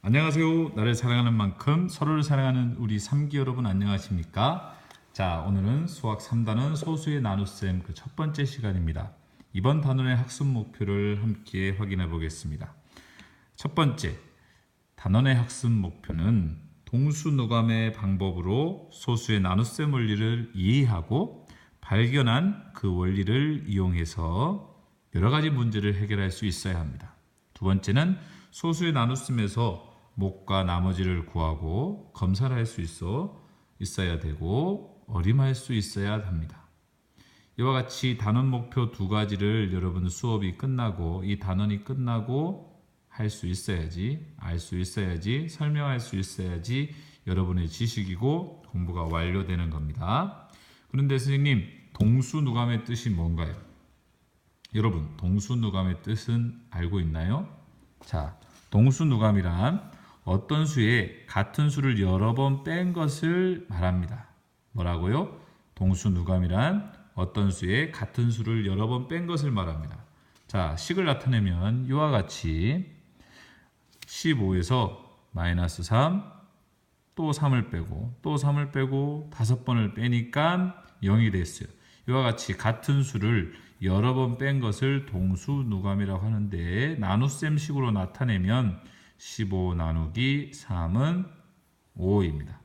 안녕하세요. 나를 사랑하는 만큼 서로를 사랑하는 우리 삼기 여러분 안녕하십니까? 자, 오늘은 수학 3단원 소수의 나눗셈 그 첫 번째 시간입니다. 이번 단원의 학습 목표를 함께 확인해 보겠습니다. 첫 번째, 단원의 학습 목표는 동수노감의 방법으로 소수의 나눗셈 원리를 이해하고 발견한 그 원리를 이용해서 여러 가지 문제를 해결할 수 있어야 합니다. 두 번째는 소수의 나눗셈에서 목과 나머지를 구하고 검사를 할 수 있어 있어야 되고 어림할 수 있어야 합니다. 이와 같이 단원 목표 두 가지를 여러분 수업이 끝나고 이 단원이 끝나고 할 수 있어야지 알 수 있어야지 설명할 수 있어야지 여러분의 지식이고 공부가 완료되는 겁니다. 그런데 선생님 동수누감의 뜻이 뭔가요? 여러분 동수누감의 뜻은 알고 있나요? 자 동수누감이란 어떤 수에 같은 수를 여러 번 뺀 것을 말합니다. 뭐라고요? 동수누감이란 어떤 수에 같은 수를 여러 번 뺀 것을 말합니다. 자, 식을 나타내면 이와 같이 15에서 마이너스 3, 또 3을 빼고, 또 3을 빼고, 다섯 번을 빼니까 0이 됐어요. 이와 같이 같은 수를 여러 번 뺀 것을 동수누감이라고 하는데 나눗셈식으로 나타내면 15 나누기 3은 5입니다.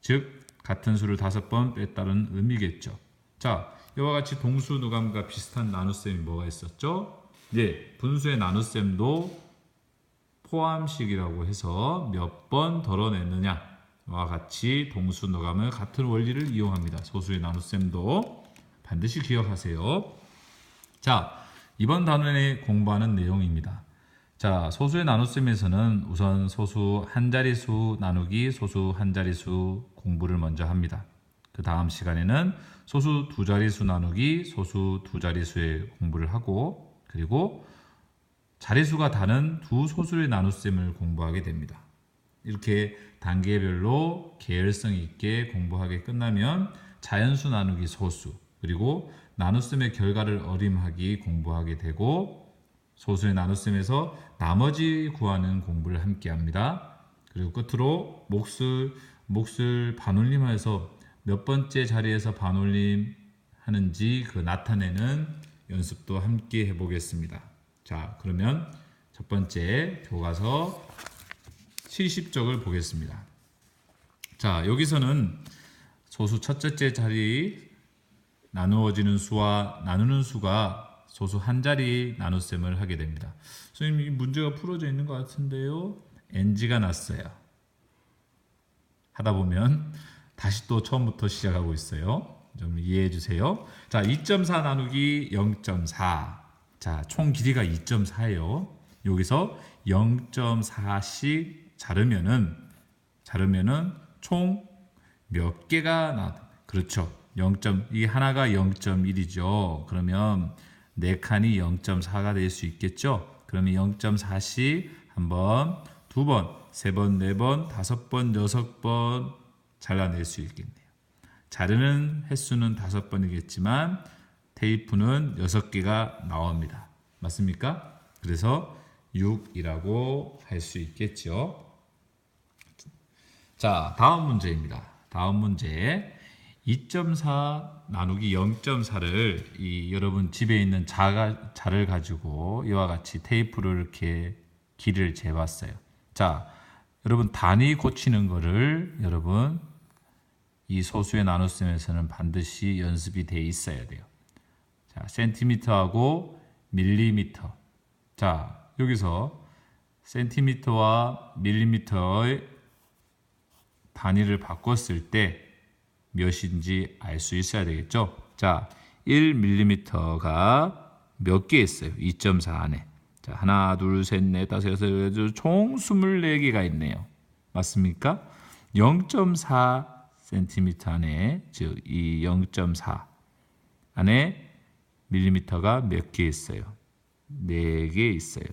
즉 같은 수를 다섯 번 뺐다는 의미겠죠. 자, 이와 같이 동수 누감과 비슷한 나눗셈이 뭐가 있었죠? 네, 분수의 나눗셈도 포함식이라고 해서 몇 번 덜어냈느냐와 같이 동수 누감을 같은 원리를 이용합니다. 소수의 나눗셈도 반드시 기억하세요. 자, 이번 단원에 공부하는 내용입니다. 자, 소수의 나눗셈에서는 우선 소수 한 자리수 나누기 소수 한 자리수 공부를 먼저 합니다. 그 다음 시간에는 소수 두 자리수 나누기 소수 두 자리수의 공부를 하고 그리고 자리수가 다른 두 소수의 나눗셈을 공부하게 됩니다. 이렇게 단계별로 계열성 있게 공부하게 끝나면 자연수 나누기 소수 그리고 나눗셈의 결과를 어림하기 공부하게 되고 소수의 나눗셈에서 나머지 구하는 공부를 함께 합니다. 그리고 끝으로 몫을 몫을 반올림해서 몇 번째 자리에서 반올림 하는지 그 나타내는 연습도 함께 해 보겠습니다. 자, 그러면 첫 번째 교과서 70쪽을 보겠습니다. 자, 여기서는 소수 첫째 자리 나누어지는 수와 나누는 수가 소수 한 자리 나눗셈을 하게 됩니다. 선생님 이 문제가 풀어져 있는 것 같은데요. NG가 났어요. 하다 보면 다시 또 처음부터 시작하고 있어요. 좀 이해해 주세요. 자, 2.4 나누기 0.4. 자, 총 길이가 2.4예요. 여기서 0.4씩 자르면은 자르면은 총 몇 개가 나? 그렇죠. 0. 이 하나가 0.1이죠. 그러면 네 칸이 0.4가 될 수 있겠죠. 그러면 0.4씩 한 번, 두 번, 세 번, 네 번, 다섯 번, 여섯 번 잘라낼 수 있겠네요. 자르는 횟수는 다섯 번이겠지만 테이프는 여섯 개가 나옵니다. 맞습니까? 그래서 6이라고 할 수 있겠죠. 자, 다음 문제입니다. 다음 문제. 2.4 나누기 0.4를 이 여러분 집에 있는 자가, 자를 가지고 이와 같이 테이프를 이렇게 길이를 재봤어요. 자, 여러분 단위 고치는 거를 여러분 이 소수의 나눗셈에서는 반드시 연습이 돼 있어야 돼요. 자, 센티미터하고 밀리미터. 자, 여기서 센티미터와 밀리미터의 단위를 바꿨을 때 몇인지 알 수 있어야 되겠죠? 자, 1mm가 몇 개 있어요? 2.4 안에. 자, 하나, 둘, 셋, 넷, 다섯, 여섯, 여덟, 총 24개가 있네요. 맞습니까? 0.4 cm 안에, 즉, 이 0.4 안에 밀리미터가 몇 개 있어요? 4개 있어요.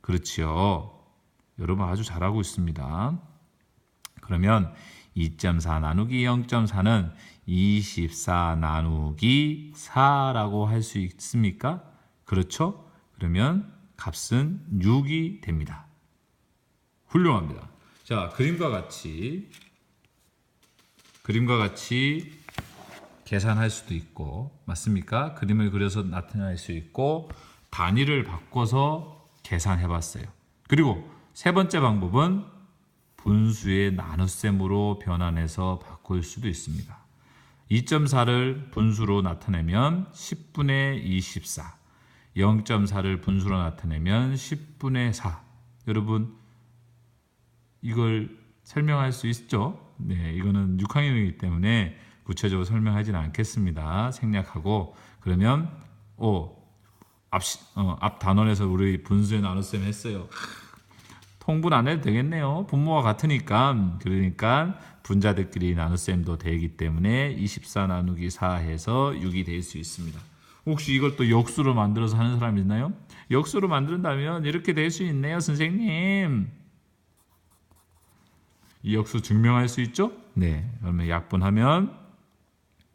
그렇지요. 여러분 아주 잘하고 있습니다. 그러면 2.4 나누기 0.4는 24 나누기 4라고 할 수 있습니까? 그렇죠? 그러면 값은 6이 됩니다. 훌륭합니다. 자, 그림과 같이 그림과 같이 계산할 수도 있고 맞습니까? 그림을 그려서 나타낼 수 있고 단위를 바꿔서 계산해 봤어요. 그리고 세 번째 방법은 분수의 나눗셈으로 변환해서 바꿀 수도 있습니다. 2.4를 분수로 나타내면 10분의 24, 0.4를 분수로 나타내면 10분의 4. 여러분 이걸 설명할 수 있죠? 네, 이거는 6학년이기 때문에 구체적으로 설명하지는 않겠습니다. 생략하고 그러면 오, 어, 앞 단원에서 우리 분수의 나눗셈 했어요. 통분 안 해도 되겠네요. 분모가 같으니까 그러니까 분자들끼리 나눗셈도 되기 때문에 24 나누기 4 해서 6이 될 수 있습니다. 혹시 이걸 또 역수로 만들어서 하는 사람 있나요? 역수로 만든다면 이렇게 될 수 있네요, 선생님. 이 역수 증명할 수 있죠? 네. 그러면 약분하면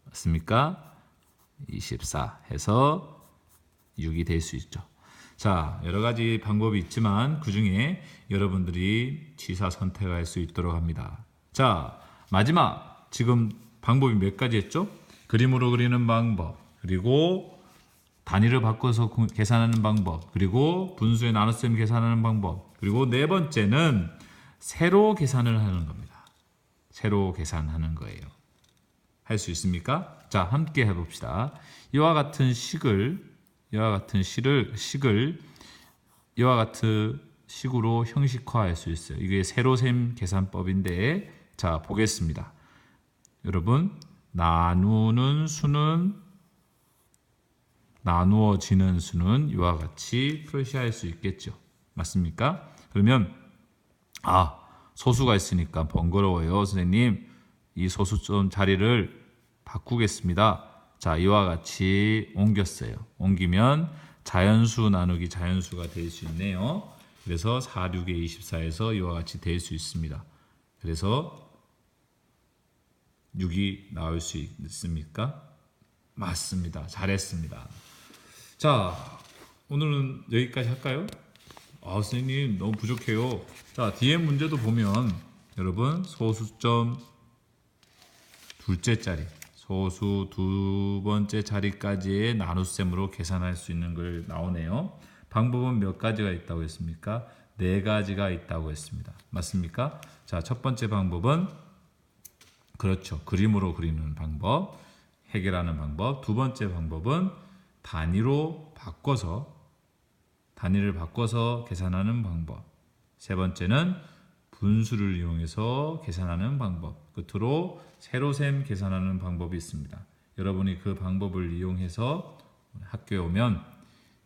맞습니까? 24 해서 6이 될 수 있죠. 자, 여러 가지 방법이 있지만 그 중에 여러분들이 지사 선택할 수 있도록 합니다. 자, 마지막 지금 방법이 몇 가지 했죠? 그림으로 그리는 방법, 그리고 단위를 바꿔서 구- 계산하는 방법, 그리고 분수의 나눗셈 계산하는 방법, 그리고 네 번째는 세로 계산을 하는 겁니다. 세로 계산하는 거예요. 할 수 있습니까? 자, 함께 해봅시다. 이와 같은 식을 이와 같은 식을 식을 이와 같은 식으로 형식화할 수 있어요. 이게 세로셈 계산법인데 자 보겠습니다. 여러분 나누는 수는 나누어지는 수는 이와 같이 표시할 수 있겠죠. 맞습니까? 그러면 아 소수가 있으니까 번거로워요, 선생님. 이 소수점 자리를 바꾸겠습니다. 자, 이와 같이 옮겼어요. 옮기면 자연수 나누기 자연수가 될 수 있네요. 그래서 4, 6의 24에서 이와 같이 될 수 있습니다. 그래서 6이 나올 수 있습니까? 맞습니다. 잘했습니다. 자, 오늘은 여기까지 할까요? 아, 선생님 너무 부족해요. 자, 뒤에 문제도 보면 여러분 소수점 둘째 자리, 소수 두 번째 자리까지의 나눗셈으로 계산할 수 있는 걸 나오네요. 방법은 몇 가지가 있다고 했습니까? 네 가지가 있다고 했습니다. 맞습니까? 자, 첫 번째 방법은 그렇죠. 그림으로 그리는 방법, 해결하는 방법. 두 번째 방법은 단위로 바꿔서 단위를 바꿔서 계산하는 방법. 세 번째는 분수를 이용해서 계산하는 방법. 끝으로 세로셈 계산하는 방법이 있습니다. 여러분이 그 방법을 이용해서 학교에 오면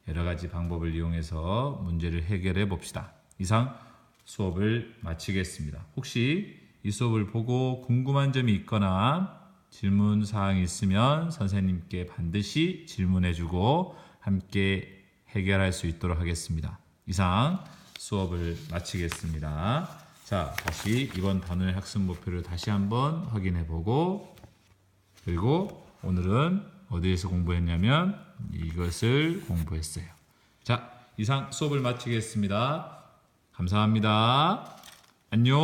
여러 가지 방법을 이용해서 문제를 해결해 봅시다. 이상 수업을 마치겠습니다. 혹시 이 수업을 보고 궁금한 점이 있거나 질문 사항이 있으면 선생님께 반드시 질문해 주고 함께 해결할 수 있도록 하겠습니다. 이상 수업을 마치겠습니다. 자, 다시 이번 단원의 학습 목표를 다시 한번 확인해 보고 그리고 오늘은 어디에서 공부했냐면 이것을 공부했어요. 자, 이상 수업을 마치겠습니다. 감사합니다. 안녕!